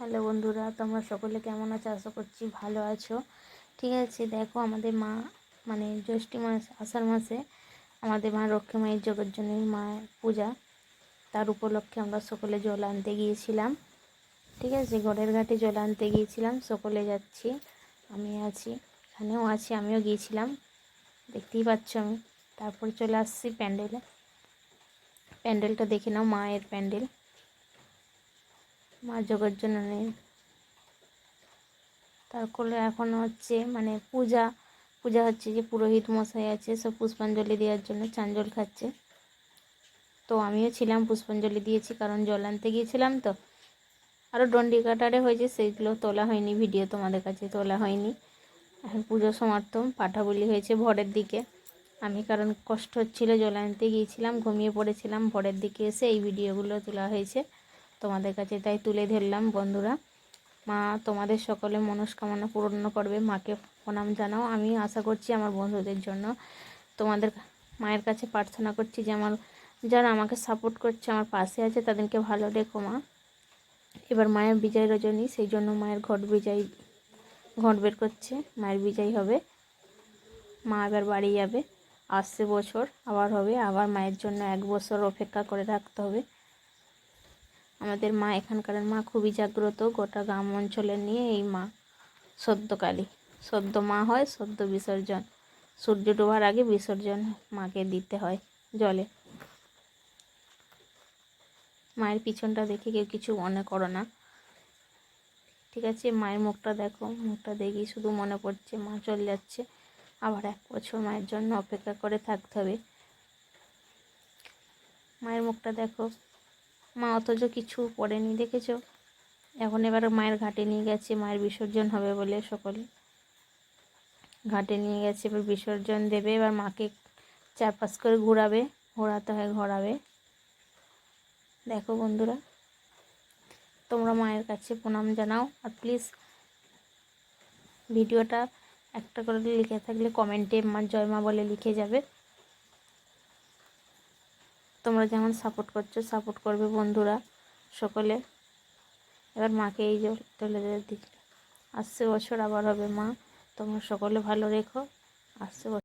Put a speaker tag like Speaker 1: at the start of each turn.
Speaker 1: Hello বন্ধুরা, তোমরা সকলে কেমন আছো? আশা করছি ভালো আছো। ঠিক আছে, দেখো আমাদের মা মানে জ্যৈষ্ঠী মাস, আষাঢ় মাসে আমাদের মা রক্ষে মায়ের জগের জন্য মায়ের পূজা। তার উপলক্ষে আমরা সকলে জল আনতে গিয়েছিলাম। ঠিক আছে, ঘরের ঘাটে জল আনতে গিয়েছিলাম, সকলে যাচ্ছি, আমি আছি, এখানেও আছি, আমিও গিয়েছিলাম। দেখতেই পাচ্ছ আমি। তারপর চলে আসছি প্যান্ডেলে। প্যান্ডেলটা দেখে নাও, মায়ের প্যান্ডেল। মা যোগের জন্য নেই। তারপরে এখন হচ্ছে মানে পূজা পূজা হচ্ছে যে পুরোহিত মশাই আছে, সব পুষ্পাঞ্জলি দেওয়ার জন্য চাঞ্জল খাচ্ছে। তো আমিও ছিলাম, পুষ্পাঞ্জলি দিয়েছি, কারণ জল আনতে গিয়েছিলাম তো। আরও ডন্ডি কাটারে হয়েছে, সেইগুলো তোলা হয়নি, ভিডিও তোমাদের কাছে তোলা হয়নি। এখন পুজো সমার্থম, পাঠাবলি হয়েছে ভোরের দিকে। আমি কারণ কষ্ট হচ্ছিল, জল আনতে গিয়েছিলাম, ঘুমিয়ে পড়েছিলাম, ভোরের দিকে এসে এই ভিডিওগুলো তোলা হয়েছে। তোমাদের কাছে তাই তুলে ধরলাম, বন্ধুরা। মা তোমাদের সকলে মনস্কামনা পূরণ করবে। মাকে প্রণাম জানাও। আমি আশা করছি আমার বন্ধুদের জন্য তোমাদের মায়ের কাছে প্রার্থনা করছি যে আমার যারা আমাকে সাপোর্ট করছে, আমার পাশে আছে, তাদেরকে ভালো রেখো মা। এবার মায়ের বিজয় রজনী, সেই জন্য মায়ের ঘট বিজয়, ঘট বের করছে। মায়ের বিজয় হবে। মা এবার বাড়ি যাবে। আসছে বছর, আবার হবে। আবার মায়ের জন্য এক বছর অপেক্ষা করে রাখতে হবে। আমাদের মা, এখানকার মা খুবই জাগ্রত গোটা গ্রাম অঞ্চলে নিয়ে এই মা, সদ্যকালী। সদ্য মা হয়, সদ্য বিসর্জন। সূর্য ডোবার আগে বিসর্জন মাকে দিতে হয় জলে। মায়ের পিছনটা দেখে কেউ কিছু মনে করো না। ঠিক আছে, মায়ের মুখটা দেখো। মুখটা দেখি শুধু মনে পড়ছে, মা চলে যাচ্ছে। আবার এক বছর মায়ের জন্য অপেক্ষা করে থাকতে হবে। মায়ের মুখটা দেখো। মা অথচ কিছু পড়েনি, দেখেছ? এখন এবার মায়ের ঘাটে নিয়ে গেছে, মায়ের বিসর্জন হবে বলে সকলে। ঘাটে নিয়ে গেছে, এবার বিসর্জন দেবে, এবার মাকে চারপাশ করে ঘোরাবে, ঘোরাতে হয়, ঘোরাবে। দেখো বন্ধুরা, তোমরা মায়ের কাছে প্রণাম জানাও, আর প্লিজ ভিডিওটা একটা করে লিখে থাকলে কমেন্টে মা জয় মা বলে লিখে যাবে। তোমরা যেমন সাপোর্ট করছ সাপোর্ট করবে বন্ধুরা সকলে। এবার মাকে এই জল তুলে দিচ্ছে। আসছে বছর আবার হবে মা, তোমরা সকলে ভালো রেখো। আসছে